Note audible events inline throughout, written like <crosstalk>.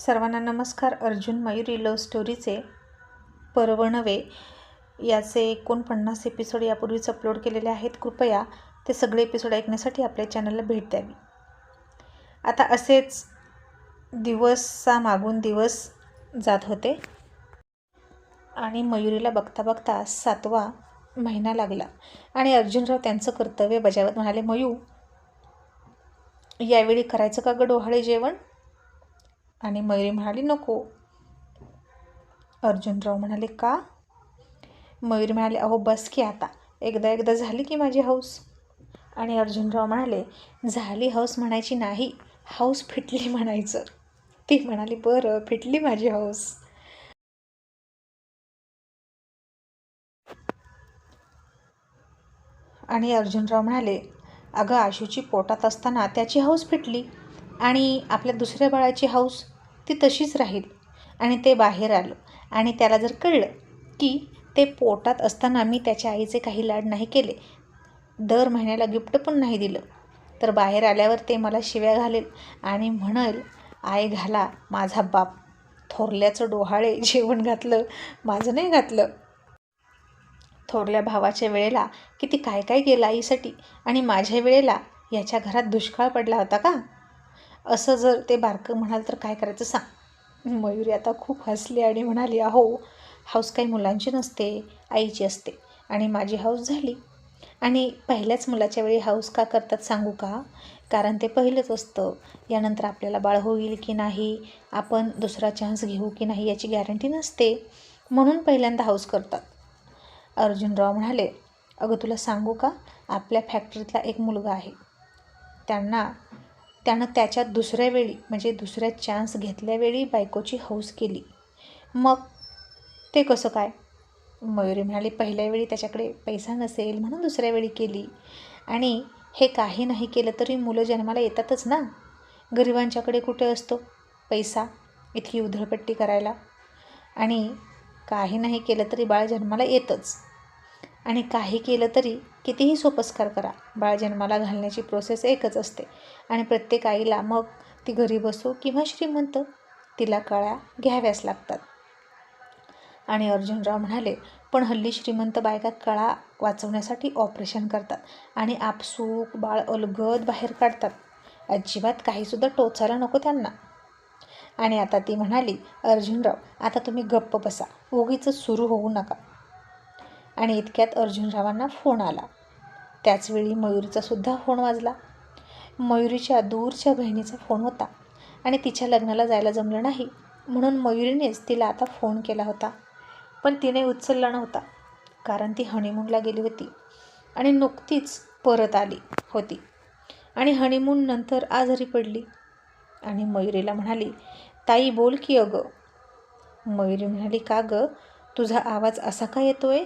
सर्वांना नमस्कार. अर्जुन मयुरी लव्ह स्टोरीचे परवणवे याचे एकोणपन्नास एपिसोड यापूर्वीच अपलोड केलेले आहेत. कृपया ते सगळे एपिसोड ऐकण्यासाठी आपल्या चॅनलला भेट द्यावी. आता असेच दिवसा मागून दिवस जात होते आणि मयुरीला बघता बघता सातवा महिना लागला. आणि अर्जुनराव त्यांचं कर्तव्य बजावत म्हणाले मयू यावेळी करायचं का गं डोहाळे जेवण? आणि मयुरी म्हणाली नको. अर्जुनराव म्हणाले का? मयुरी म्हणाले अहो बस की आता. एकदा एकदा झाली की माझी हौस. आणि अर्जुनराव म्हणाले झाली हौस म्हणायची नाही हौस फिटली म्हणायचं. ती म्हणाली बरं फिटली माझी हौस. आणि अर्जुनराव म्हणाले अगं आशूची पोटात असताना त्याची हौस फिटली. आणि आपल्या दुसऱ्या बाळाची हौस ती तशीच राहील. आणि ते बाहेर आलं. आणि त्याला जर कळलं की ते पोटात असताना मी त्याच्या आईचे काही लाड नाही केले दर महिन्याला गिफ्ट पण नाही दिलं तर बाहेर आल्यावर ते मला शिव्या घालेल आणि म्हणेल आई घाला माझा बाप थोरल्याचं डोहाळे <laughs> जेवण घातलं माझं नाही घातलं. थोरल्या भावाच्या वेळेला किती काय काय केलं आईसाठी आणि माझ्या वेळेला याच्या घरात दुष्काळ पडला होता का? असं जर ते बारकं म्हणाल तर काय करायचं सांग. मयुरी आता खूप हसली आणि म्हणाली अहो हाऊस काही मुलांची नसते आईची असते आणि माझी हाऊस झाली. आणि पहिल्याच मुलाच्या वेळी हाऊस का करतात सांगू का? कारण ते पहिलंच असतं. यानंतर आपल्याला बाळ होईल की नाही? आपण दुसरा चान्स घेऊ की नाही याची गॅरंटी नसते. म्हणून पहिल्यांदा हाऊस करतात. अर्जुनराव म्हणाले अगं तुला सांगू का? आपल्या फॅक्टरीतला एक मुलगा आहे. त्यांना त्यानं त्याच्यात दुसऱ्या वेळी म्हणजे दुसऱ्या चान्स घेतल्यावेळी बायकोची हौस केली. मग ते कसं काय? मयुरी म्हणाली पहिल्या वेळी त्याच्याकडे पैसा नसेल म्हणून दुसऱ्या वेळी केली. आणि हे काही नाही केलं तरी मुलं जन्माला येतातच ना? गरिबांच्याकडे कुठे असतो पैसा? इतकी उधळपट्टी करायला. आणि काही नाही केलं तरी बाळ जन्माला येतच. आणि काही केलं तरी कितीही सोपस्कार करा. बाळ जन्माला घालण्याची प्रोसेस एकच असते. आणि प्रत्येक आईला मग ती घरी बसू किंवा श्रीमंत तिला कळ्या घ्याव्याच लागतात. आणि अर्जुनराव म्हणाले पण हल्ली श्रीमंत बायका कळा वाचवण्यासाठी ऑपरेशन करतात आणि आपसूक बाळ अलगद बाहेर काढतात. अजिबात काहीसुद्धा टोचायला नको त्यांना. आणि आता ती म्हणाली अर्जुनराव आता तुम्ही गप्प बसा. उगीच सुरू होऊ नका. आणि इतक्यात अर्जुनरावांना फोन आला. त्याचवेळी मयुरीचासुद्धा फोन वाजला. मयुरीच्या दूरच्या बहिणीचा फोन होता आणि तिच्या लग्नाला जायला जमलं नाही म्हणून मयुरीनेच तिला आता फोन केला होता. पण तिने उचलला नव्हता कारण ती हनीमूनला गेली होती आणि नुकतीच परत आली होती. आणि हनीमून नंतर आजारी पडली आणि मयुरीला म्हणाली ताई बोल की अगं. मयुरी म्हणाली का गं? तुझा आवाज असा का येतोय?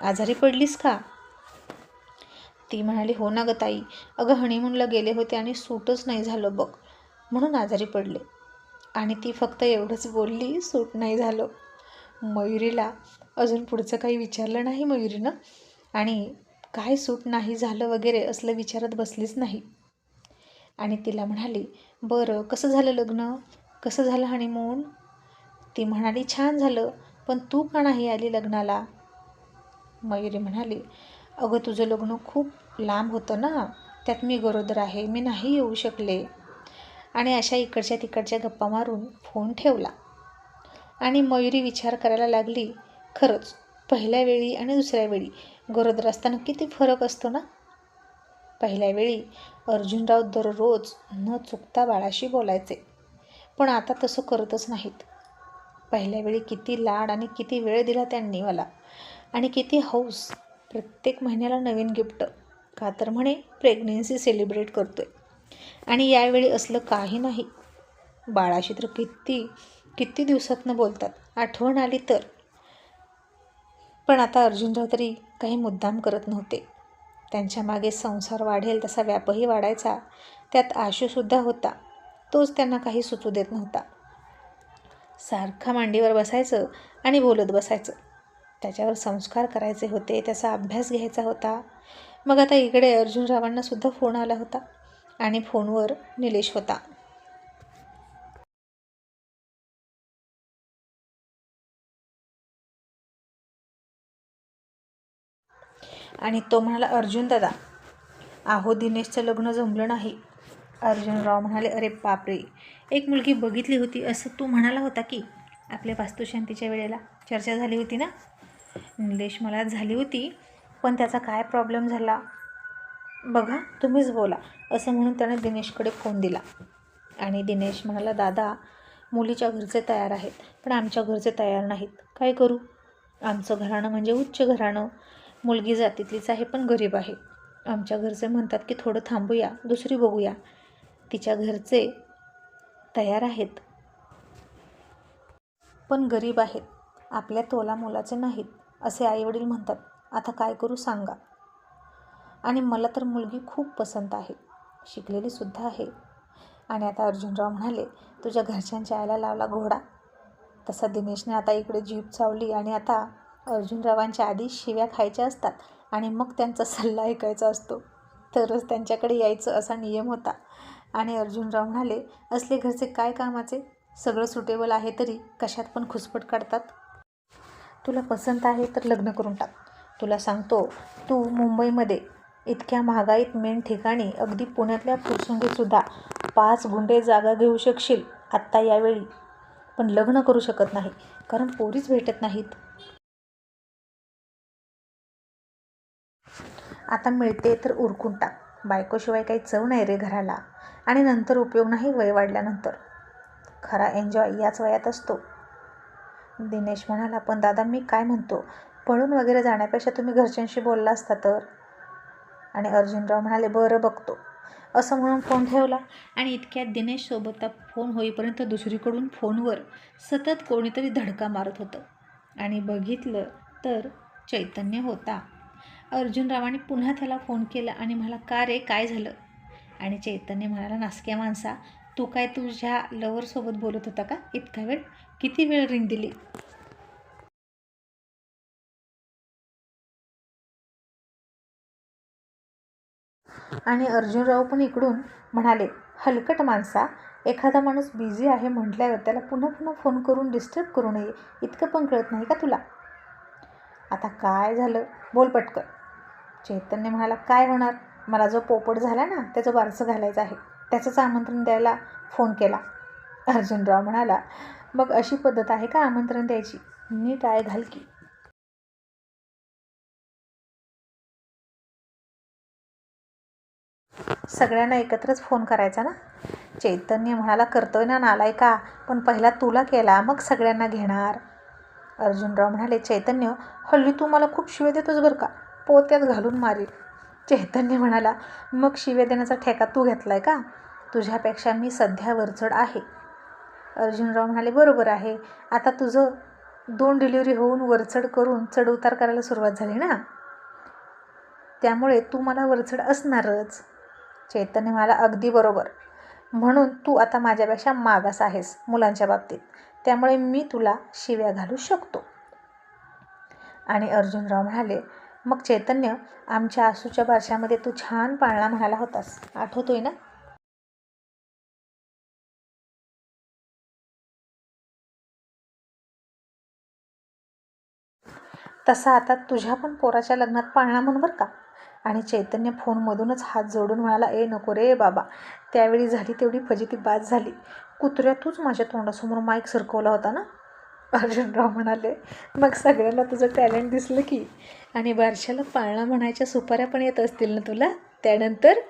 आजारी पडलीस का? ती म्हणाली हो ना ग ताई. अगं हनीमूनला गेले होते आणि सूटच नाही झालं बघ. म्हणून आजारी पडले. आणि ती फक्त एवढंच बोलली सूट नाही झालं. मयुरीला अजून पुढचं काही विचारलं नाही मयुरीनं. आणि काय सूट नाही झालं वगैरे असलं विचारत बसलीच नाही. आणि तिला म्हणाली बरं कसं झालं लग्न? कसं झालं हनीमून ती म्हणाली छान झालं पण तू का नाही आली लग्नाला? मयुरी म्हणाली अगं तुझं लग्न खूप लांब होतं ना? त्यात मी गरोदर आहे मी नाही येऊ शकले. आणि अशा इकडच्या तिकडच्या गप्पा मारून फोन ठेवला. आणि मयुरी विचार करायला लागली खरंच पहिल्या वेळी आणि दुसऱ्या वेळी गरोदर असताना किती फरक असतो ना? पहिल्या वेळी अर्जुनराव दररोज न चुकता बाळाशी बोलायचे पण आता तसं करतच नाहीत. पहिल्या वेळी किती लाड आणि किती वेळ दिला त्यांनी मला. आणि किती हौस. प्रत्येक महिन्याला नवीन गिफ्ट. का तर म्हणे प्रेग्नेन्सी सेलिब्रेट करतो आहे आणि यावेळी असलं काही नाही. बाळाशी तर किती किती दिवसातनं बोलतात. आठवण आली तर. पण आता अर्जुनराव तरी काही मुद्दाम करत नव्हते. त्यांच्या मागे संसार वाढेल तसा व्यापही वाढायचा. त्यात आशूसुद्धा होता. तोच त्यांना काही सुचू देत नव्हता. सारखा मांडीवर बसायचं आणि बोलत बसायचं. त्याच्यावर संस्कार करायचे होते त्याचा अभ्यास घ्यायचा होता. मग आता इकडे अर्जुनरावांनासुद्धा फोन आला होता आणि फोनवर निलेश होता. आणि तो म्हणाला अर्जुन दादा आहो दिनेशचं लग्न जमलं नाही. अर्जुनराव म्हणाले अरे बापरे एक मुलगी बघितली होती असं तू म्हणाला होता की आपल्या वास्तुशांतीच्या वेळेला? चर्चा झाली होती ना? इंग्लिश मला झाली होती पण त्याचा काय प्रॉब्लेम झाला? बघा तुम्हीच बोला असं म्हणून त्याने दिनेशकडे फोन दिला. आणि दिनेश म्हणाला दादा मुलीच्या घरचे तयार आहेत पण आमच्या घरचे तयार नाहीत. काय करू? आमचं घराणं म्हणजे उच्च घराणं. मुलगी जातीतलीच आहे पण गरीब आहे. आमच्या घरचे म्हणतात की थोडं थांबूया दुसरी बघूया. तिच्या घरचे तयार आहेत पण गरीब आहेत. आपल्या तोला मुलाचे नाहीत. असे आईवडील म्हणतात आता काय करू सांगा. आणि मला तर मुलगी खूप पसंत आहे शिकलेली सुद्धा आहे. आणि आता अर्जुनराव म्हणाले तुझ्या घरच्यांच्या आईला लावला घोडा. तसा दिनेशने आता इकडे जीभ चावली आणि आता अर्जुनरावांच्या आधी शिव्या खायच्या असतात आणि मग त्यांचा सल्ला ऐकायचा असतो. तरच त्यांच्याकडे यायचं असा नियम होता. आणि अर्जुनराव म्हणाले असले घरचे काय कामाचे? सगळं सुटेबल आहे तरी कशात पण खुसपट काढतात. तुला पसंत आहे तर लग्न करून टाक. तुला सांगतो तू मुंबईमध्ये इतक्या महागाईत मेन ठिकाणी अगदी पुण्यातल्या फुरसुंगीतसुद्धा पाच गुंडे जागा घेऊ शकशील आत्ता यावेळी. पण लग्न करू शकत नाही कारण पोरीच भेटत नाहीत. आता मिळते तर उरकून टाक. बायकोशिवाय काही चव नाही रे घराला. आणि नंतर उपयोग नाही वय वाढल्यानंतर. खरा एन्जॉय याच वयात असतो. दिनेश म्हणाला पण दादा मी काय म्हणतो? पळून वगैरे जाण्यापेक्षा तुम्ही घरच्यांशी बोलला असता तर? आणि अर्जुनराव म्हणाले बरं बघतो. असं म्हणून फोन ठेवला आणि इतक्यात दिनेशसोबत फोन होईपर्यंत दुसरीकडून फोनवर सतत कोणीतरी धडका मारत होतं आणि बघितलं तर चैतन्य होता. अर्जुनरावाने पुन्हा त्याला फोन केला आणि मला का रे काय झालं? आणि चैतन्य म्हणाला नासक्या माणसा तू काय तुझ्या लवरसोबत बोलत होता का? इतका वेळ? किती वेळ रिंग दिली? आणि अर्जुनराव पण इकडून म्हणाले हलकट माणसा एखादा माणूस बिझी आहे म्हटल्यावर त्याला पुन्हा पुन्हा फोन करून डिस्टर्ब करू नये. इतकं पण कळत नाही का तुला? आता काय झालं? बोल पटकन. चैतन्य म्हणाला काय होणार? मला जो पोपट झाला ना त्याचं बारसं घालायचं आहे. त्याचंच आमंत्रण द्यायला फोन केला. अर्जुनराव म्हणाला मग अशी पद्धत आहे का आमंत्रण द्यायची? नीट आय घाल की. सगळ्यांना एकत्रच फोन करायचा ना? चैतन्य म्हणाला करतोय ना नालाय का पण पहिला तुला केला मग सगळ्यांना घेणार. अर्जुनराव म्हणाले चैतन्य हल्ली तू मला खूप शिवे देतोस बरं का? पोत्यात घालून मारील चैतन्य म्हणाला मग शिवे देण्याचा ठेका तू घेतलाय का? तुझ्यापेक्षा मी सध्या वरचढ आहे. अर्जुनराव म्हणाले बरोबर आहे. आता तुझं दोन डिलिव्हरी होऊन वरचढ करून चढउतार करायला सुरुवात झाली ना? त्यामुळे तू मला वरचढ असणारच. चैतन्य म्हणाला अगदी बरोबर. म्हणून तू आता माझ्यापेक्षा मागास आहेस मुलांच्या बाबतीत. त्यामुळे मी तुला शिव्या घालू शकतो. आणि अर्जुनराव म्हणाले मग चैतन्य आमच्या आसूच्या बारशामध्ये तू छान पाळणा म्हणाला होतास. आठवतोय ना? तसा आता तुझ्या पण पोराच्या लग्नात पाळणा म्हण बरं का? आणि चैतन्य फोनमधूनच हात जोडून म्हणाला ए नको रे बाबा. त्यावेळी झाली तेवढी फजिती बाद झाली. कुत्र्या तूच माझ्या तोंडासमोर माईक सरकवला होता ना? अर्जुनराव म्हणाले मग सगळ्यांना तुझं टॅलेंट दिसलं की आणि बारशाला पाळणा म्हणायच्या सुपाऱ्या पण येत असतील ना तुला? त्यानंतर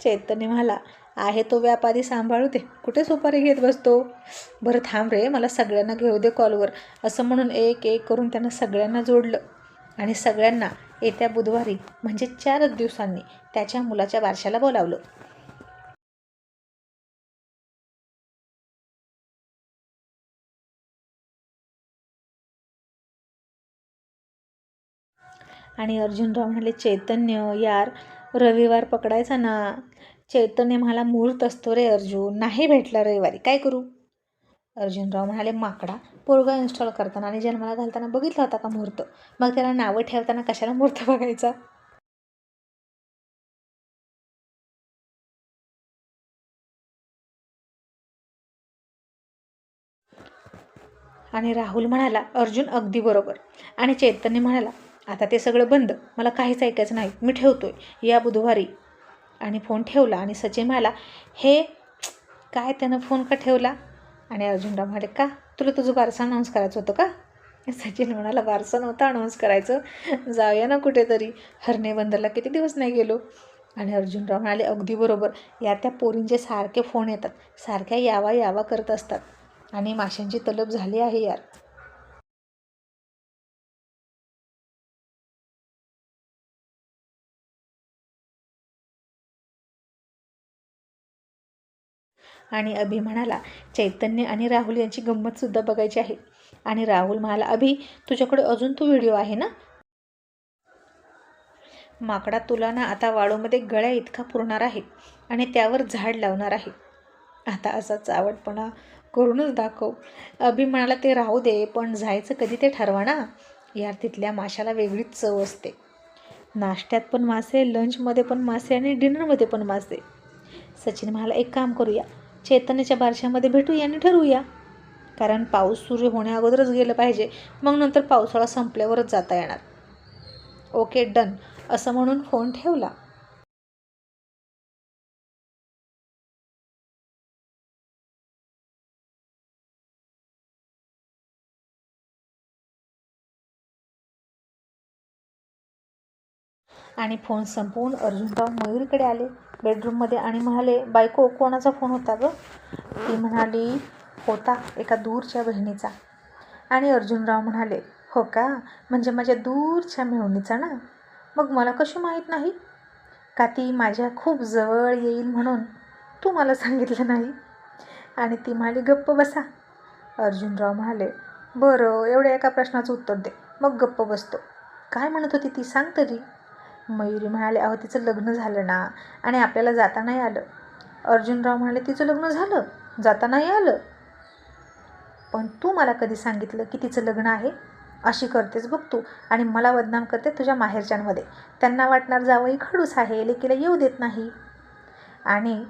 चैतन्य म्हणाला आहे तो व्यापारी सांभाळू दे. कुठे सुपारी घेत बसतो? बरं थांब रे मला सगळ्यांना घेऊ दे कॉलवर. असं म्हणून एक एक करून त्यानं सगळ्यांना जोडलं. आणि सगळ्यांना येत्या बुधवारी म्हणजे चारच दिवसांनी त्याच्या मुलाच्या बारशाला बोलावलं. आणि अर्जुनराव म्हणाले चैतन्य यार रविवार पकडायचा ना. चैतन्य मला मुहूर्त असतो रे अर्जुन. नाही भेटला रविवारी. काय करू? अर्जुनराव म्हणाले माकडा पोरगा इन्स्टॉल करताना आणि जन्माला घालताना बघितला होता का मुहूर्त मग त्याला नावं ठेवताना कशाला मुहूर्त बघायचा? आणि राहुल म्हणाला अर्जुन अगदी बरोबर. आणि चैतन्य म्हणाला आता ते सगळं बंद. मला काहीच ऐकायचं नाही. मी ठेवतो आहे या बुधवारी. आणि फोन ठेवला आणि सचिन म्हणाला हे काय त्यानं फोन का ठेवला? आणि अर्जुनराव म्हणाले का? तुला तुझं बारसा अनाऊन्स करायचं होतं का? सचिन म्हणाला बारसा नव्हतं अनाऊन्स करायचं. जाऊया ना कुठेतरी. हरणे बंदरला किती दिवस नाही गेलो. आणि अर्जुनराव म्हणाले अगदी बरोबर. या त्या पोरींचे सारखे फोन येतात. सारख्या यावा यावा करत असतात. आणि माशांची तलब झाली आहे यार. आणि अभि म्हणाला चैतन्य आणि राहुल यांची गंमतसुद्धा बघायची आहे. आणि राहुल म्हणाला अभि तुझ्याकडे अजून तो व्हिडिओ आहे ना? माकडा तुला ना आता वाळूमध्ये गळ्या इतका पुरणार आहे आणि त्यावर झाड लावणार आहे. आता असा चावटपणा करूनच दाखव. अभि म्हणाला ते राहू दे पण जायचं कधी ते ठरवा ना. यार तिथल्या माशाला वेगळीच चव असते. नाश्त्यात पण मासे लंचमध्ये पण मासे आणि डिनरमध्ये पण मासे. सचिन म्हणाला एक काम करूया. चैतन्याच्या बारशामध्ये भेटूया आणि ठरवूया. कारण पाऊस सुरू होण्या अगोदरच गेलं पाहिजे. मग नंतर पावसाळा संपल्यावरच जाता येणार. Okay done. असं म्हणून फोन ठेवला. आणि फोन संपवून अर्जुनराव मयूरीकडे आले. बेडरूममध्ये आणि म्हणाले बायको कोणाचा फोन होता गं? ती म्हणाली होता एका दूरच्या बहिणीचा. आणि अर्जुनराव म्हणाले हो का? म्हणजे माझ्या दूरच्या मेहुणीचा ना? मग मला कशी माहीत नाही? का ती माझ्या खूप जवळ येईल म्हणून तू मला सांगितलं नाही? आणि ती म्हणाली गप्प बसा. अर्जुनराव म्हणाले बरं एवढ्या एका प्रश्नाचं उत्तर दे. मग गप्प बसतो. काय म्हणत होती ती? सांग तरी. मयुरी म्हणाले अहो तिचं लग्न झालं ना आणि आपल्याला जाता नाही आलं. अर्जुनराव म्हणाले तिचं लग्न झालं जाता नाही आलं. पण तू मला कधी सांगितलं की तिचं लग्न आहे? अशी करतेस बघ तू आणि मला बदनाम करते तुझ्या माहेरच्यांमध्ये. त्यांना वाटणार जावंही खडूस आहे लेकीला येऊ देत नाही. आणि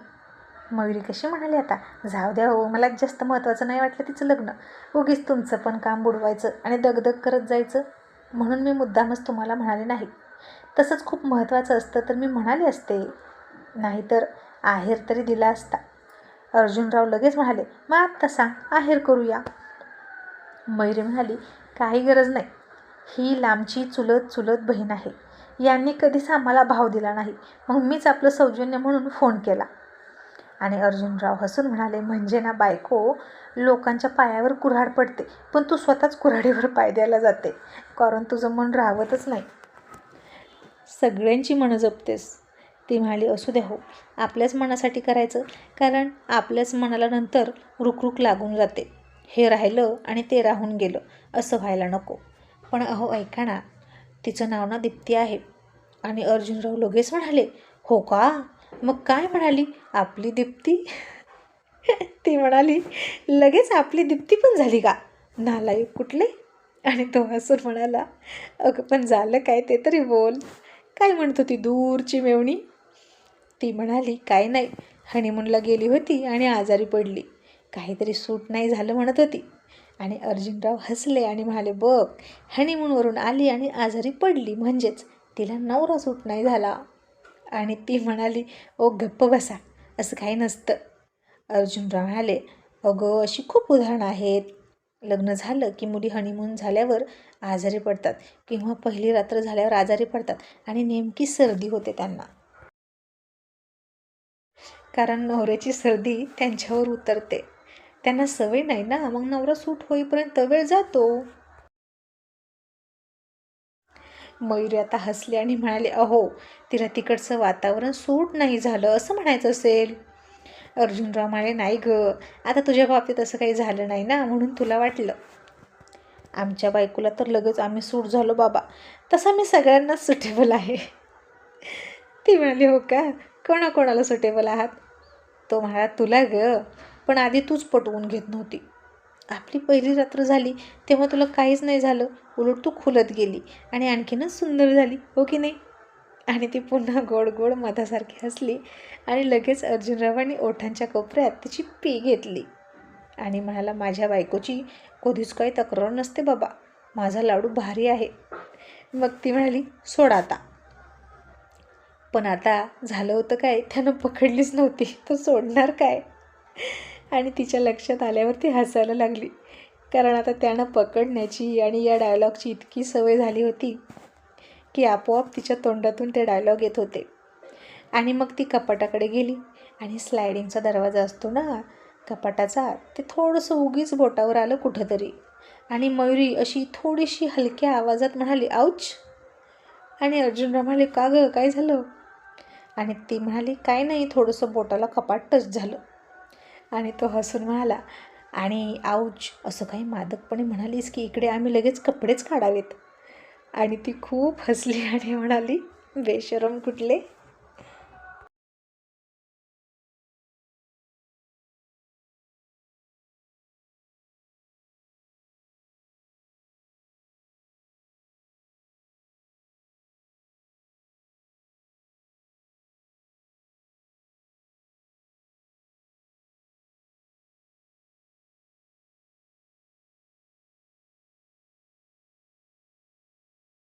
मयुरी कशी म्हणाली आता जाऊ द्या हो मला जास्त महत्त्वाचं नाही वाटलं तिचं लग्न. उगीच तुमचं पण काम बुडवायचं आणि दगदग करत जायचं. म्हणून मी मुद्दामच तुम्हाला म्हणाले नाही. तसंच खूप महत्त्वाचं असतं तर मी म्हणाले असते नाहीतर आहेर तरी दिला असता. अर्जुनराव लगेच म्हणाले मग आत्ता सांग आहेर करूया. मयुरी म्हणाली काही गरज नाही. ही लांबची चुलत चुलत बहीण आहे. यांनी कधीच आम्हाला भाव दिला नाही. मग मीच आपलं सौजन्य म्हणून फोन केला. आणि अर्जुनराव हसून म्हणाले म्हणजे ना बायको लोकांच्या पायावर कुऱ्हाड पडते पण तू स्वतःच कुऱ्हाडीवर पाय द्यायला जाते. कारण तुझं मन राहवतच नाही. सगळ्यांची मनं जपतेस. ती म्हणाली असू द्या हो. आपल्याच मनासाठी करायचं. कारण आपल्याच मनाला नंतर रुकरुक लागून जाते. हे राहिलं आणि ते राहून गेलं. असं व्हायला नको. पण अहो ऐका ना. तिचं नाव ना दीप्ती आहे. आणि अर्जुनराव लगेच म्हणाले हो का? मग काय म्हणाली? आपली दीप्ती? <laughs> ती म्हणाली लगेच आपली दीप्ती पण झाली का? नालायक कुठले? आणि तो हसून म्हणाला अगं पण झालं काय ते तरी बोल. काय म्हणत होती दूरची मेवणी? ती म्हणाली काय नाही. हनीमूनला गेली होती आणि आजारी पडली. काहीतरी सूट नाही झालं म्हणत होती. आणि अर्जुनराव हसले आणि म्हणाले बघ हनीमूनवरून आली आणि आजारी पडली म्हणजेच तिला नवरा सूट नाही झाला. आणि ती म्हणाली ओ गप्प बसा असं काही नसतं. अर्जुनराव म्हणाले अगं अशी खूप उदाहरणं आहेत. लग्न झालं की मुली हनीमून झाल्यावर आजारी पडतात किंवा पहिली रात्र झाल्यावर आजारी पडतात आणि नेमकी सर्दी होते त्यांना. कारण नवऱ्याची सर्दी त्यांच्यावर उतरते. त्यांना सवय नाही ना मग नवरा सूट होईपर्यंत वेळ जातो. मयुरी आता हसले आणि म्हणाले अहो तिला तिकडचं वातावरण सूट नाही झालं असं म्हणायचं असेल. अर्जुनराव म्हणाले नाही ग आता तुझ्या बाबतीत असं काही झालं नाही ना म्हणून तुला वाटलं. आमच्या बायकोला तर लगेच आम्ही सूट झालो बाबा तसा मी सगळ्यांनाच सुटेबल आहे. ती म्हणाली हो का? कोणाकोणाला सुटेबल आहात? तो म्हणाला तुला ग पण आधी तूच पटवून घेत नव्हती. आपली पहिली रात्र झाली तेव्हा तुला काहीच नाही झालं. उलट तू खुलत गेली आणि आणखीनच सुंदर झाली हो की नाही? आणि ती पुन्हा गोड गोड मधासारखी हसली आणि लगेच अर्जुनरावांनी ओठांच्या कोपऱ्यात तिची पी घेतली. आणि म्हणाला माझ्या बायकोची कधीच काही तक्रार नसते बाबा. माझा लाडू भारी आहे. मग ती म्हणाली सोड आता. पण आता झालं होतं काय? त्यानं पकडलीच नव्हती. तर सोडणार काय? आणि तिच्या लक्षात आल्यावर ती हसायला लागली. कारण आता त्यानं पकडण्याची आणि या डायलॉगची इतकी सवय झाली होती. की आपोआप तिच्या तोंडातून ते डायलॉग येत होते. आणि मग ती कपाटाकडे गेली आणि स्लायडिंगचा दरवाजा असतो ना कपाटाचा ते थोडंसं उगीच बोटावर आलं कुठंतरी. आणि मयुरी अशी थोडीशी हलक्या आवाजात म्हणाली आऊच आणि अर्जुनराव म्हणाले का गं काय झालं? आणि ती म्हणाली काय नाही थोडंसं बोटाला कपाट टच झालं. आणि तो हसून म्हणाला आणि आऊच असं काही मादकपणे म्हणालीस की इकडे आम्ही लगेच कपडेच काढावेत. आणि ती खूप हसली आणि म्हणाली बेशरम कुठले?